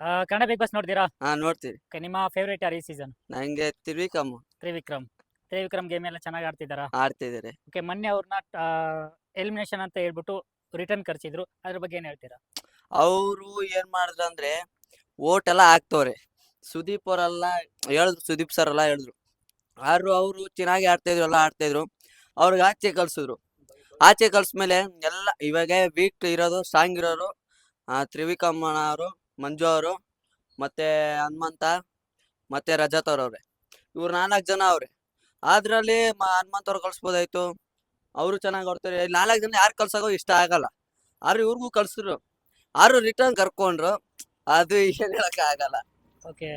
ಆ, Kannada big boss ನೋಡ್ತೀರಾ? ಹಾ ನೋಡ್ತೀವಿ. ನಿಮ್ಮ ಫೇವ್ರೇಟ್ ಯಾರು ಈ ಸೀಸನ್ ನಂಗೆ ತಿರ್ವಿಕಮ್ಮ ತ್ರಿವಿಕ್ರಮ್. ತ್ರಿವಿಕ್ರಮ್ ಗೇಮ್ ಎಲ್ಲ ಚೆನ್ನಾಗಿ ಆಡ್ತಿದಾರಾ? ಆಡ್ತಿದ್ದಾರೆ ಓಕೆ ಮೊನ್ನೆ ಅವ್ರನ್ನ ಎಲಿಮಿನೇಷನ್ ಅಂತ ಹೇಳ್ಬಿಟ್ಟು ರಿಟರ್ನ್ ಕರ್ಸಿದ್ರು. ಅದ್ರ ಬಗ್ಗೆ ಏನ್ ಹೇಳ್ತೀರಾ? ಅವರು ಏನ್ ಮಾಡಿದ್ರು ಅಂದ್ರೆ ಓಟ್ ಎಲ್ಲ ಹಾಕ್ತವ್ರೆ. ಸುದೀಪ್ ಅವರೆಲ್ಲ ಹೇಳಿದ್ರು ಸುದೀಪ್ ಸರ್ ಎಲ್ಲ ಹೇಳಿದ್ರು. ಆದ್ರೂ ಅವರು ಚೆನ್ನಾಗಿ ಆಡ್ತಾ ಇದ್ರು ಎಲ್ಲ ಆಡ್ತಾ ಇದ್ರು. ಅವ್ರಿಗೆ ಆಚೆ ಕಳ್ಸಿದ್ರು. ಆಚೆ ಕಳ್ಸ್ಮೇಲೆ ಎಲ್ಲ ಇವಾಗ ವೀಕ್ ಇರೋದು ಸಾಂಗ್ ಇರೋರು ಆ, ಅವರು ಮಂಜು ಅವರು ಮತ್ತೆ ಹನುಮಂತ ಮತ್ತೆ ರಜತ್ ಅವ್ರವ್ರೆ ಇವ್ರು ನಾಲ್ಕು ಜನ ಅವ್ರೆ. ಅದ್ರಲ್ಲಿ ಹನುಮಂತ ಅವ್ರು ಕಳ್ಸ್ಬೋದಾಯ್ತು. ಅವರು ಚೆನ್ನಾಗಿ ಆಡ್ತಾರೆ. ನಾಲ್ಕು ಜನ ಯಾರು ಕಳ್ಸೋಕೋ ಇಷ್ಟ ಆಗಲ್ಲ. ಆದ್ರೆ ಇವ್ರಿಗೂ ಕಳ್ಸಿದ್ರು ಆರು ರಿಟರ್ನ್ ಕರ್ಕೊಂಡ್ರು. ಅದು ಏನ್ ಹೇಳಕ್ ಆಗಲ್ಲ. ಓಕೆ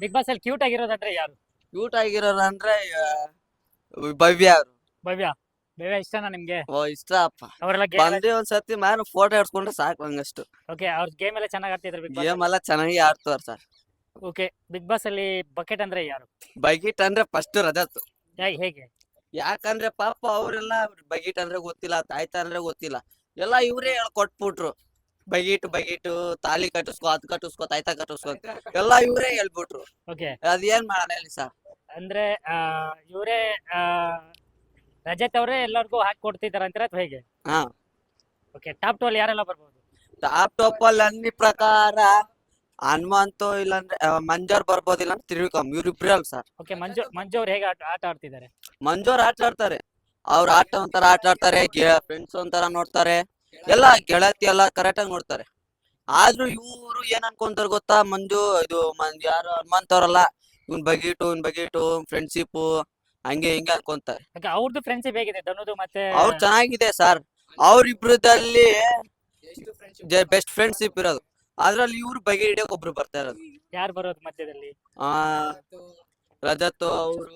ಬಿಗ್ ಬಾಸ್ ಅಲ್ಲಿ ಕ್ಯೂಟ್ ಆಗಿರೋದಂದ್ರೆ ಯಾರು? ಕ್ಯೂಟ್ ಆಗಿರೋರು ಅಂದ್ರೆ ಭವ್ಯ ಅವರು. ಭವ್ಯ. ಭವ್ಯ ಇಷ್ಟನಾ ನಿಮ್ಗೆ? ಓ ಇಷ್ಟಪ್ಪ ಅವರೆಲ್ಲ ಗೇಮ್ ಬಂದೆ ಒಂದ್ ಸತಿ ಮ್ಯಾಲ ಫೋಟೋ ಹಿಡ್ಸ್ಕೊಂಡ್ರೆ ಸಾಕು ನಂಗಷ್ಟು. ಓಕೆ ಅವ್ರ ಗೇಮ್ ಎಲ್ಲ ಚೆನ್ನಾಗಿ ಆಡ್ತಿದ್ರು ಬಿಗ್ ಬಾಸ್ ಗೇಮ್ ಎಲ್ಲ ಚೆನ್ನಾಗಿ ಆಡ್ತಾರ ಸರ್. ಓಕೆ ಬಿಗ್ ಬಾಸ್ ಅಲ್ಲಿ ಬಕೆಟ್ ಅಂದ್ರೆ ಯಾರು? ಬಗೀಟ್ ಅಂದ್ರೆ ಫಸ್ಟ್ ರಜತ್. ಯಾ- ಹೇಗೆ? ಯಾಕಂದ್ರೆ ಪಾಪ ಅವರೆಲ್ಲ ಬಗೀಟ್ ಅಂದ್ರೆ ಗೊತ್ತಿಲ್ಲ ತಾಯ್ತ ಅಂದ್ರೆ ಗೊತ್ತಿಲ್ಲ. ಎಲ್ಲ ಇವರೇ ಹೇಳ್ಕೊಟ್ಬಿಟ್ರು ಬಗೀಟ್ ಬಗೀಟು ತಾಲಿ ಕಟ್ಟಿಸ್ಕೋ ಅದ್ ಕಟ್ಟಿಸ್ಕೋ ತಾಯ್ತ ಕಟ್ಟಿಸ್ಕೋ ಅಂತ. ಎಲ್ಲ ಇವರೇ ಹೇಳ್ಬಿಟ್ರು. ಓಕೆ ಅದೇನ್ ಮಾಡೋಣ ಹೇಳಿ ಸರ್. ಅಂದ್ರೆ ಇವರೇ ರಜತ್ ಅವರೇ ಎಲ್ಲರಿಗೂ ಹಾಕಿ ಕೊಡ್ತಿದಾರ ಅಂತೀರಾ ಅಥವಾ ಹೇಗೆ? ಹಾ. ಓಕೆ ಟಾಪ್ ಟು ಅಲ್ಲಿ ಯಾರೆಲ್ಲ ಬರ್ಬೋದು? ಟಾಪ್ ಟಾಪ್ ಅಲ್ಲಿ ಅನ್ನಿ ಪ್ರಕಾರ ಹನುಮಂತು ಇಲ್ಲಾಂದ್ರೆ ಆ, ಮಂಜೋರ್ ಬರ್ಬೋದಿಲ್ಲ ಅಂತ ತಿರುವಿಕಮ್ ಇವ್ರಿಬ್ರೇ ಅಲ್ಲ ಸರ್ ಓಕೆ ಮಂಜು ಮಂಜು ಅವ್ರು ಹೇಗೆ ಆಟ ಆಟ ಆಡ್ತಿದ್ದಾರೆ ಮಂಜೋರ್ ಆಟ ಆಡ್ತಾರೆ. ಅವ್ರ ಆಟ ಒಂಥರ ಆಟ ಆಡ್ತಾರೆ ಫ್ರೆಂಡ್ಸ್ ಒಂಥರ ನೋಡ್ತಾರೆ. ಎಲ್ಲ ಗೆಳತಿ ಎಲ್ಲ ಕರೆಕ್ಟ್ ಆಗಿ ನೋಡ್ತಾರೆ. ಆದ್ರೂ ಇವ್ರು ಏನ್ ಅನ್ಕೊಂತಾರೆ ಗೊತ್ತಾ? ಮಂಜು ಇದು ಮಂಜು ಯಾರು ಹನುಮಂತ್ ಅವ್ರಲ್ಲ ಇವ್ನ್ ಬಗೀಟು ಇವ್ನ್ ಬಗೀಟು ಫ್ರೆಂಡ್ಶಿಪ್ ಹಂಗೆ ಹಿಂಗೆ ಅನ್ಕೊಂತಾರೆ ಅವ್ರದ್ದು ಫ್ರೆಂಡ್ಶಿಪ್ ಹೇಗಿದೆ? ಧನುದು ಮತ್ತೆ ಅವ್ರು ಚೆನ್ನಾಗಿದೆ ಸರ್. ಅವ್ರಿಬ್ರದಲ್ಲಿ ಬೆಸ್ಟ್ ಫ್ರೆಂಡ್ಶಿಪ್ ಇರೋದು. ಅದ್ರಲ್ಲಿ ಇವ್ರು ಬಗೆ ಹಿಡಿಯೋಕ್ ಒಬ್ರು ಬರ್ತಾ ಇರೋದು. ಯಾರು ಬರೋದು ಮಧ್ಯದಲ್ಲಿ? ಆ ರಜತ್ ಅವರು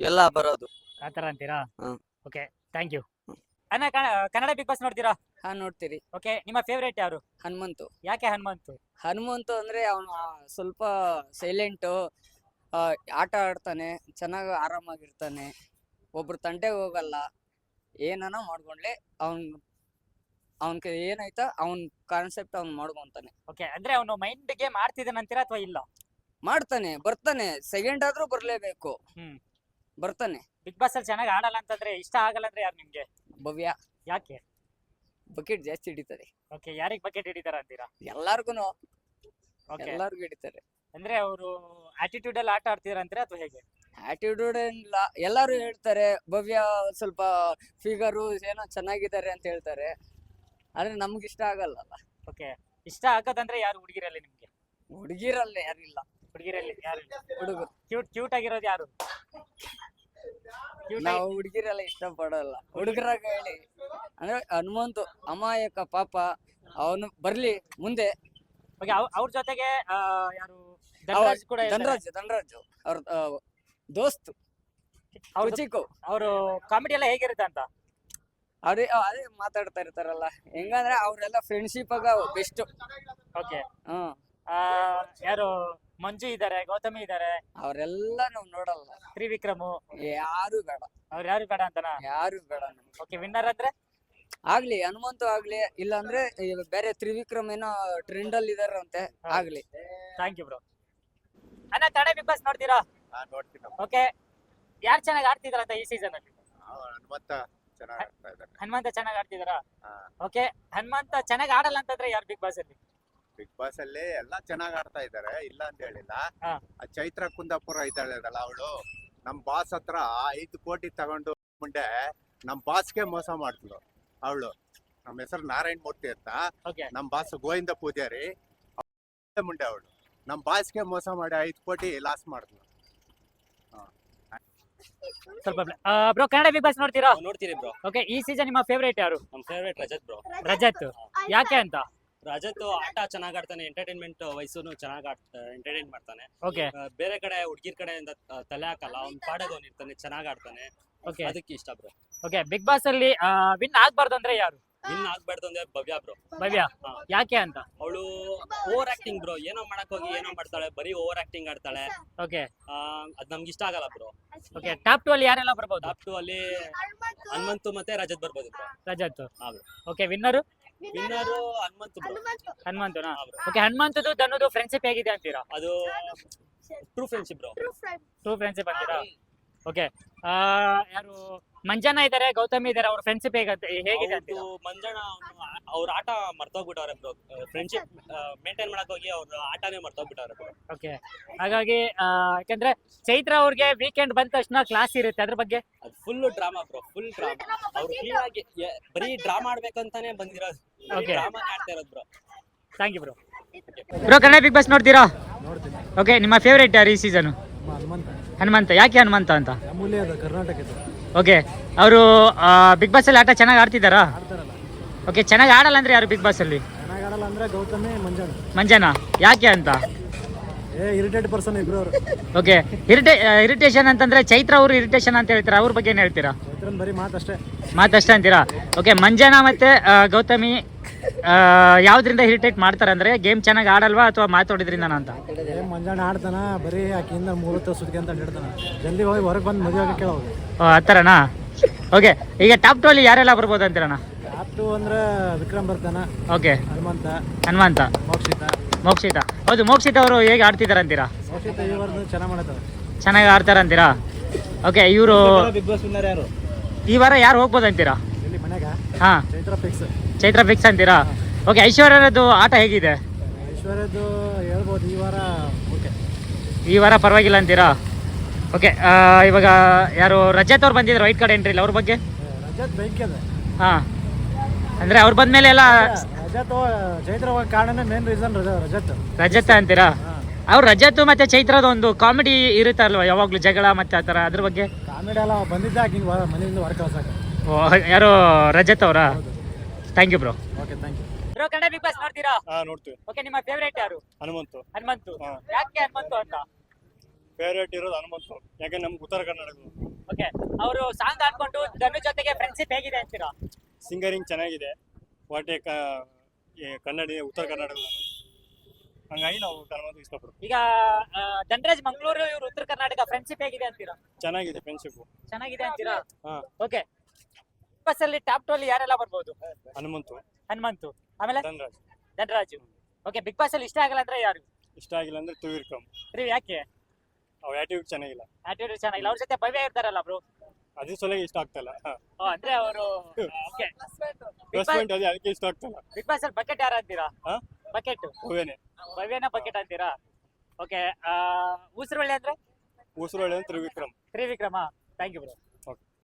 ಎಲ್ಲ ಬರೋದು. ಆತರ ಅಂತೀರಾ? ಹ್ಮ್. Okay thank you. ಅಣ್ಣ ಕನ್ನ- ಕನ್ನಡ ಬಿಗ್ ಬಾಸ್ ನೋಡ್ತೀರಾ? ಹಾ ನೋಡ್ತೀರಿ. ಓಕೆ ನಿಮ್ಮ ಫೇವ್ರೇಟ್ ಯಾರು? ಹನುಮಂತು. ಯಾಕೆ ಹನುಮಂತು? ಹನುಮಂತು ಅಂದ್ರೆ ಅವನು ಸ್ವಲ್ಪ ಸೈಲೆಂಟು ಆಟ ಆಡ್ತಾನೆ ಚೆನ್ನಾಗಿ ಆರಾಮಾಗಿರ್ತಾನೆ ಒಬ್ರು ತಂಟೆಗೆ ಹೋಗಲ್ಲ ಏನನ ಮಾಡ್ಕೊಂಡ್ಲೆ ಅವ್ನ್ ಅವನ್ ಏನಾಯ್ತಾ ಅವನ್ ಕಾನ್ಸೆಪ್ಟ್ ಅವ್ನ್ ಮಾಡ್ಕೊಂತಾನೆ. ಓಕೆ ಅಂದ್ರೆ ಅವನು ಮೈಂಡ್ಗೆ ಮಾಡ್ತಿದ್ದಾನೆ ಅಂತೀರಾ ಅಥವಾ ಇಲ್ಲ? ಮಾಡ್ತಾನೆ ಬರ್ತಾನೆ ಸೆಕೆಂಡ್ ಆದ್ರೂ ಬರ್ಲೇಬೇಕು. ಹ್ಮ್. ಬರ್ತಾನೆ. ಬಿಗ್ ಬಾಸ್ ಅಲ್ಲಿ ಚೆನ್ನಾಗಿ ಆಡಲ್ಲ ಅಂತಂದ್ರೆ ಇಷ್ಟ ಆಗಲ್ಲ ಅಂದ್ರೆ ಯಾರು ನಿಮ್ಗೆ? ಭವ್ಯ. ಯಾಕೆ? ಬಕೆಟ್ ಜಾಸ್ತಿ ಹಿಡಿತಾರೆ. ಓಕೆ ಯಾರಿಗ್ ಬಕೆಟ್ ಹಿಡಿತಾರ ಅಂತೀರಾ? ಎಲ್ಲಾರ್ಗು ಓಕೆ ಎಲ್ಲಾರ್ಗು ಹಿಡಿತಾರೆ. ಅಂದ್ರೆ ಅವರು ಆಟಿಟ್ಯೂಡ್ ಅಲ್ಲಿ ಆಟ ಆಡ್ತಿದಾರ ಅಂತೀರಾ ಅಥವಾ ಹೇಗೆ? ಆಟಿಟ್ಯೂಡ್ ಇಲ್ಲ. ಎಲ್ಲರೂ ಹೇಳ್ತಾರೆ ಭವ್ಯ ಸ್ವಲ್ಪ ಫಿಗರು ಏನೋ ಚೆನ್ನಾಗಿದ್ದಾರೆ ಅಂತ ಹೇಳ್ತಾರೆ. ಆದ್ರೆ ನಮ್ಗೆ ಇಷ್ಟ ಆಗಲ್ಲ ಓಕೆ ಇಷ್ಟ ಆಗೋದಂದ್ರೆ ಯಾರು ಹುಡುಗಿರಲ್ಲಿ ನಿಮ್ಗೆ? ಹುಡುಗಿರಲ್ಲ ಯಾರಿಲ್ಲ. ಹುಡುಗಿರಲ್ಲಿ ಯಾರು ಹುಡುಗರು. ಕ್ಯೂಟ್ ಕ್ಯೂಟ್ ಆಗಿರೋದು ಯಾರು? ನಾವು ಹುಡುಗಿರೆಲ್ಲ ಇಷ್ಟ ಪಡಲ್ಲ ಹುಡುಗರಾಗ ಹೇಳಿ. ಅಂದ್ರೆ ಹನುಮಂತು ಅಮಾಯಕ ಪಾಪ. ಅವನು ಬರ್ಲಿ ಮುಂದೆ. ಓಕೆ ಅವ್ರ ಜೊತೆಗೆ ಆ, ಯಾರು ಧನರಾಜ್ ಕೂಡ ಧನರಾಜ್ ಧನರಾಜ್ ಅವ್ರ ದೋಸ್ತ್ ಅವ್ರ ರುಚಿಕು ಅವರು ಕಾಮಿಡಿ ಎಲ್ಲ ಹೇಗಿರುತ್ತೆ ಅಂತ? ಅವ್ರೇ ಅದೇ ಮಾತಾಡ್ತಾ ಇರ್ತಾರಲ್ಲ. ಹೆಂಗಂದ್ರೆ ಅವರೆಲ್ಲ ಫ್ರೆಂಡ್ಶಿಪ್ ಆಗ ಬೆಸ್ಟ್ ಓಕೆ ಹ್ಮ್. ಯಾರು? ಮಂಜು ಇದಾರೆ ಗೌತಮಿ ಇದಾರೆ ಅವರೆಲ್ಲ ನಾವು ನೋಡಲ್ಲ. ತ್ರಿವಿಕ್ರಮು. ಯಾರು ಬೇಡ. ಅವ್ರು ಯಾರು ಬೇಡ ಅಂತನಾ? ಯಾರು ಬೇಡ ನಮ್ಗೆ. ಓಕೆ ವಿನ್ನರ್ ಅಂದ್ರೆ? ಆಗ್ಲಿ ಹನುಮಂತು ಆಗ್ಲಿ ಇಲ್ಲಾಂದ್ರೆ ಅಂದ್ರೆ ಬೇರೆ ತ್ರಿವಿಕ್ರಮ್ ಏನೋ ಟ್ರೆಂಡ್ ಅಲ್ಲಿ ಇದಾರಂತೆ ಆಗ್ಲಿ. ಥ್ಯಾಂಕ್ ಯು ಬ್ರೋ ಅಣ್ಣ ಕನ್ನಡ ಬಿಗ್ ಬಾಸ್ ನೋಡ್ತೀರಾ? ನೋಡ್ತೀನಿ ಓಕೆ ಯಾರು ಚೆನ್ನಾಗಿ ಆಡ್ತಿದಾರಂತ ಈ ಸೀಸನ್ ಅಲ್ಲಿ? ಹನುಮಂತ ಚೆನ್ನಾಗಿ ಆಡ್ತಾ ಇದ್ದಾರೆ ಹನುಮಂತ ಚೆನ್ನಾಗಿ ಆಡ್ತಿದಾರಾ? ಓಕೆ ಹನುಮಂತ ಚೆನ್ನಾಗಿ ಆಡಲ್ಲ ಅಂತಂದ್ರೆ ಯಾರು ಬಿಗ್ ಬಾಸ್ ಅಲ್ಲಿ? ಬಿಗ್ ಬಾಸ್ ಅಲ್ಲಿ ಎಲ್ಲಾ ಚೆನ್ನಾಗಿ ಆಡ್ತಾ ಇದ್ದಾರೆ ಇಲ್ಲ ಅಂತ ಹೇಳಿಲ್ಲ. ಆ ಚೈತ್ರ ಕುಂದಾಪುರ ಇದ್ದಾಳಲ್ಲ ಅವಳು. ನಮ್ ಬಾಸ್ ಹತ್ರ ಐದು ಕೋಟಿ ತಗೊಂಡು ಮುಂದೆ ನಮ್ ಬಾಸ್ಗೆ ಮೋಸ ಮಾಡ್ತಿದ್ರು ಅವಳು. ನಮ್ಮ ಹೆಸರು ನಾರಾಯಣ್ ಮೂರ್ತಿ ಅಂತ. ಓಕೆ ನಮ್ ಬಾಸ್ ಗೋವಿಂದ ಪೂಜಾರಿ. ಮುಂಡೆ ಅವಳು. ನಮ್ ಬಾಸ್ಗೆ ಮೋಸ ಮಾಡಿ ಐದು ಕೋಟಿ ಲಾಸ್ ಮಾಡಿದ್ಲು. ಸ್ವಲ್ಪ ಬ್ರೋ ಕನ್ನಡ ಬಿಗ್ ಬಾಸ್ ನೋಡ್ತೀರಾ? ನೋಡ್ತೀರಿ ಬ್ರೋ ಓಕೆ ಈ ಸೀಸನ್ ನಿಮ್ಮ ಫೇವರೇಟ್ ಯಾರು? ನಮ್ಮ ಫೇವರೇಟ್ ರಜತ್ ಬ್ರೋ ರಜತ್. ಯಾಕೆ ಅಂತ? ರಜತ್ ಆಟ ಚೆನ್ನಾಗ್ ಆಡ್ತಾನೆ ಎಂಟರ್ಟೈನ್ಮೆಂಟ್ ವಯಸ್ಸು ಚೆನ್ನಾಗ್ ಎಂಟರ್ಟೈನ್ ಮಾಡ್ತಾನೆ. ಓಕೆ ಬೇರೆ ಕಡೆ ಹುಡ್ಗಿರ್ ಕಡೆಯಿಂದ ತಲೆ ಹಾಕಲ್ಲ ಅವ್ನು ಪಾಡಗ್ ಅವ್ನಿರ್ತಾನೆ ಚೆನ್ನಾಗ್ ಆಡ್ತಾನೆ. ಓಕೆ ಅದಕ್ಕೆ ಇಷ್ಟ ಬ್ರೋ ಓಕೆ ಬಿಗ್ ಬಾಸ್ ಅಲ್ಲಿ ವಿನ್ ಆಗ್ಬಾರ್ದು ಅಂದ್ರೆ ಯಾರು? ವಿನ್ ಆಗ್ಬಾರ್ದು ಅಂದ್ರೆ ಭವ್ಯ ಬ್ರೋ ಭವ್ಯ. ಯಾಕೆ ಅಂತ? ಅವಳು ಓವರ್ ಆಕ್ಟಿಂಗ್ ಬ್ರೋ ಏನೋ ಮಾಡಕ್ ಹೋಗಿ ಏನೋ ಮಾಡ್ತಾಳೆ ಬರೀ ಓವರ್ ಆಕ್ಟಿಂಗ್ ಆಡ್ತಾಳೆ. ಓಕೆ ಆ, ಅದ್ ನಮ್ಗೆ ಇಷ್ಟ ಆಗಲ್ಲ ಬ್ರೋ ಓಕೆ ಟಾಪ್ ಟು ಅಲ್ಲಿ ಯಾರೆಲ್ಲ ಬರ್ಬೋದು? ಟಾಪ್ ಟು ಅಲ್ಲಿ ಹನುಮಂತು ಮತ್ತೆ ರಜತ್ ಬರ್ಬೋದು bro Rajat. Okay winner winner Hanumanthu bro ಹನುಮಂತನ? ಓಕೆ ಹನುಮಂತದು ತನ್ನದು ಫ್ರೆಂಡ್ಶಿಪ್ ಹೇಗಿದೆ ಅಂತೀರಾ? ಅದು true friendship bro true friendship ಅಂತೀರಾ? ಓಕೆ ಯಾರು? ಮಂಜಾನ ಇದಾರೆ ಗೌತಮಿ ಇದಾರೆ ಅವ್ರ ಫ್ರೆಂಡ್ಶಿಪ್ ಹೇಗಂತ ಹೇಗಿದೆ ಅಂತೀರಾ ಮಂಜಣ್ಣ ಅವ್ರ ಆಟ ಮರ್ತೋಗ್ಬಿಟ್ಟವ್ರೆ ಬ್ರೋ ಫ್ರೆಂಡ್ಶಿಪ್ ಮೇಂಟೈನ್ ಮಾಡಕ್ ಹೋಗಿ ಅವ್ರ ಆಟನೇ ಮರ್ತೋಗ್ಬಿಟ್ಟವ್ರೆ ಬ್ರೋ ಓಕೆ ಹಾಗಾಗಿ ಆ, ಯಾಕಂದ್ರೆ ಚೈತ್ರ ಅವ್ರಿಗೆ ವೀಕೆಂಡ್ ಬಂದ ತಕ್ಷಣ ಕ್ಲಾಸ್ ಇರುತ್ತೆ. ಅದ್ರ ಬಗ್ಗೆ? ಅದು full drama bro full drama ಅವ್ರು ಕ್ಲೀನ್ ಆಗಿ ಎ- ಬರೀ ಡ್ರಾಮಾ ಆಡ್ಬೇಕಂತಾನೆ ಬಂದಿರೋದು Okay. ಡ್ರಾಮಾ ಆಡ್ತಾ ಇರೋದು bro thank you bro bro Kannada Big Boss ನೋಡ್ತೀರಾ? ಓಕೆ ನಿಮ್ಮ ಫೇವ್ರೇಟ್ ಯಾರು ಈ ಸೀಸನ್ ಹನುಮಂತ. ಹನುಮಂತ. ಯಾಕೆ ಹನುಮಂತ ಅಂತ? ಅಮೂಲ್ಯ ಅದು ಕರ್ನಾಟಕದ. ಓಕೆ ಅವರು ಬಿಗ್ ಬಾಸ್ ಅಲ್ಲಿ ಆಟ ಚೆನ್ನಾಗಿ ಆಡ್ತಿದ್ದಾರಾ? ಓಕೆ ಚೆನ್ನಾಗಿ ಆಡಲ್ಲ ಅಂದ್ರೆ ಯಾರು ಬಿಗ್ ಬಾಸ್ ಅಲ್ಲಿ? ಚೆನ್ನಾಗಿ ಆಡಲ್ಲ ಅಂದ್ರೆ ಗೌತಮಿ ಮಂಜಾನ. ಮಂಜಾನ? ಯಾಕೆ ಅಂತ? ಇರಿಟೇಟ್ ಪರ್ಸನ್ ಇಬ್ರು ಅವರು. ಓಕೆ ಇರಿಟೇ ಇರಿಟೇಷನ್ ಅಂತಂದ್ರೆ ಚೈತ್ರ ಅವರು ಇರಿಟೇಷನ್ ಅಂತ ಹೇಳ್ತೀರಾ? ಅವ್ರ ಬಗ್ಗೆ ಏನು ಹೇಳ್ತೀರಾ? ಬರೀ ಮಾತಷ್ಟೇ. ಮಾತಷ್ಟೇ ಅಂತೀರಾ? ಓಕೆ ಮಂಜಾನ ಮತ್ತೆ ಗೌತಮಿ ಯಾವ್ದ್ರಿಂದ ಹಿರಿಟೇಟ್ ಮಾಡ್ತಾರೆ ಅಂದ್ರೆ ಗೇಮ್ ಚೆನ್ನಾಗಿ ಆಡಲ್ವಾ ಅಥವಾ ಮಾತಾಡಿದ್ರಿಂದ ಅಂತ? ಮಂಜಾನ ಆಡ್ತಾನ ಬರೀ ಆಕಿಂದ ಮೂರತ್ತ ಸುದ್ದಿ ಅಂತ ಹೇಳ್ತಾನ ಜಲ್ದಿ ಹೋಗಿ ಹೊರಗೆ ಬಂದು ಮದುವೆ ಆಗಕ್ಕೆ ಕೇಳೋದು ಆತರನಾ ಆ ಥರನಾ? ಓಕೆ ಈಗ ಟಾಪ್ ಟು ಅಲ್ಲಿ ಯಾರೆಲ್ಲ ಬರ್ಬೋದು ಅಂತೀರಣ್ಣ? ಆಪ್ಟು ಅಂದ್ರೆ ವಿಕ್ರಮ್ ಬರ್ತಾನ ಓಕೆ. ಹನುಮಂತ ಹನುಮಂತ. ಮೋಕ್ಷಿತ. ಮೋಕ್ಷಿತ. ಹೌದು ಮೋಕ್ಷಿತ ಅವರು ಹೇಗೆ ಆಡ್ತಿದ್ದಾರೆ ಅಂತೀರಾ? ಮೋಕ್ಷಿತ ಈ ಚೆನ್ನಾಗಿ ಮಾಡತ್ತವ ಚೆನ್ನಾಗಿ ಆಡ್ತಾರೆ ಅಂತೀರಾ? ಓಕೆ ಇವರು ಬಿಗ್ ಬಾಸ್ ವಿನ್ನರ್ ಯಾರು? ಈ ವಾರ ಯಾರು ಹೋಗ್ಬೋದು ಅಂತೀರಾ? ಇಲ್ಲಿ ಮನೆಗ? ಹಾಂ. ಚೈತ್ರ ಫಿಕ್ಸ್ ಚೈತ್ರ ಫಿಕ್ಸ್ ಅಂತೀರಾ? ಓಕೆ ಐಶ್ವರ್ಯರದ್ದು ಆಟ ಹೇಗಿದೆ? ಐಶ್ವರ್ಯದ್ದು ಹೇಳ್ಬೋದು ಈ ವಾರ ಓಕೆ ಈ ವಾರ ಪರವಾಗಿಲ್ಲ ಅಂತೀರಾ? ಓಕೆ ಇವಾಗ ಯಾರು ರಜತ್ ಅವ್ರು ಬಂದಿದ್ರು ವೈಟ್ ಕಾರ್ಡ್ ಎಂಟ್ರಿ ಇಲ್ಲ ಅವ್ರ ಬಗ್ಗೆ? ರಜತ್ ಬೈಕ್ ಇದೆ ಹಾಂ. ಅಂದರೆ ಅವ್ರು ಬಂದಮೇಲೆ ಎಲ್ಲ ರಜತ್ ಚೈತ್ರ ಕಾರಣನೇ ಮೇನ್ ರೀಸನ್ ರಜತ್. ರಜತ್ ಅಂತೀರಾ? ಅವ್ರು ರಜತ್ ಮತ್ತೆ ಚೈತ್ರದ ಒಂದು ಕಾಮಿಡಿ ಇರುತ್ತಲ್ವ ಯಾವಾಗಲೂ ಜಗಳ ಮತ್ತೆ ಆ ಥರ ಅದ್ರ ಬಗ್ಗೆ? ಕಾಮಿಡಿ ಎಲ್ಲ ಬಂದಿದ್ದ ಮನೆಯಿಂದ ಹೊರ ಕಳ್ಸಕ್ಕೆ. ಓ, ಯಾರು ರಜತ್ ಅವರಾ? Thank you bro okay thank you bro Kannada Big Boss ನೋಡ್ತೀರಾ? ಹಾ ನೋಡ್ತೀವಿ. ಓಕೆ ನಿಮ್ಮ ಫೇವರೇಟ್ ಯಾರು? ಹನುಮಂತು. ಹನುಮಂತು. ಹಾ. ಯಾಕೆ ಹನುಮಂತು ಅಂತ? ಫೇವ್ರೇಟ್ ಇರೋದು ಹನುಮಂತು. ಯಾಕೆ ನಮ್ಗೆ ಉತ್ತರ ಕರ್ನಾಟಕ. ಓಕೆ ಅವರು ಸಾಂಗ್ ಹಾಡ್ಕೊಂಡು ಧನು ಜೊತೆಗೆ ಫ್ರೆಂಡ್ಶಿಪ್ ಹೇಗಿದೆ ಅಂತೀರಾ? ಸಿಂಗರಿಂಗ್ ಚೆನ್ನಾಗಿದೆ. ವಾಟೆ ಕ ಈ ಕನ್ನಡ ಉತ್ತರ ಕರ್ನಾಟಕ. ಹಂಗಾಗಿ ನಾವು ಹನುಮಂತು ಇಷ್ಟಪಡ್ತೀವಿ. ಈಗ ಆ, ಧನರಾಜ್ ಮಂಗಳೂರು ಇವರು ಉತ್ತರ ಕರ್ನಾಟಕ ಫ್ರೆಂಡ್ಶಿಪ್ ಹೇಗಿದೆ ಅಂತೀರಾ? ಚೆನ್ನಾಗಿದೆ ಫ್ರೆಂಡ್ಶಿಪ್ ಚೆನ್ನಾಗಿದೆ ಅಂತೀರಾ? ಹಾ. ಓಕೆ ಬಸ್ ಅಲ್ಲಿ ಟಾಪ್ ಟು ಅಲ್ಲಿ ಯಾರೆಲ್ಲ ಬರ್ಬೋದು? ಹನುಮಂತು. ಹನುಮಂತು. ಆಮೇಲೆ? Dhanraj. Dhanraj. Okay Big Boss ಅಲ್ಲಿ ಇಷ್ಟ ಆಗಲ್ಲ ಅಂದ್ರೆ ಯಾರು? ಇಷ್ಟ ಆಗಿಲ್ಲ ಅಂದ್ರೆ ತುವಿರ್ಕಮ್. ರೀ ಯಾಕೆ? ಅವ್ ಆಟಿಟ್ಯೂಡ್ ಚೆನ್ನಾಗಿಲ್ಲ. ಆಟಿಟ್ಯೂಡ್ ಚೆನ್ನಾಗಿಲ್ಲ. ಅವ್ರ ಜೊತೆ ಭವ್ಯ ಇರ್ತಾರಲ್ಲ ಬ್ರೋ ಅದೇ ಸೊಲೆಗೆ ಇಷ್ಟ ಆಗ್ತಲ್ಲ ಅಂದ್ರೆ ಅವರು ಓಕೆ. ಪ್ಲಸ್ ಪಾಯಿಂಟ್ ಅದೇ ಅದಕ್ಕೆ ಇಷ್ಟ ಆಗ್ತಲ್ಲ ಬಿಗ್ ಬಾಸ್ ಅಲ್ಲಿ ಬಕೆಟ್ ಯಾರು ಅಂತೀರಾ? ಹಾ? ಬಕೆಟ್. ಹೂವೇನೆ ಭವ್ಯನ ಬಕೆಟ್ ಅಂತೀರಾ? ಓಕೆ ಊಸರಳ್ಳಿ ಅಂದ್ರೆ? ಉಸಿರೊಳ್ಳೆ Trivikram. Trivikram. Thank you bro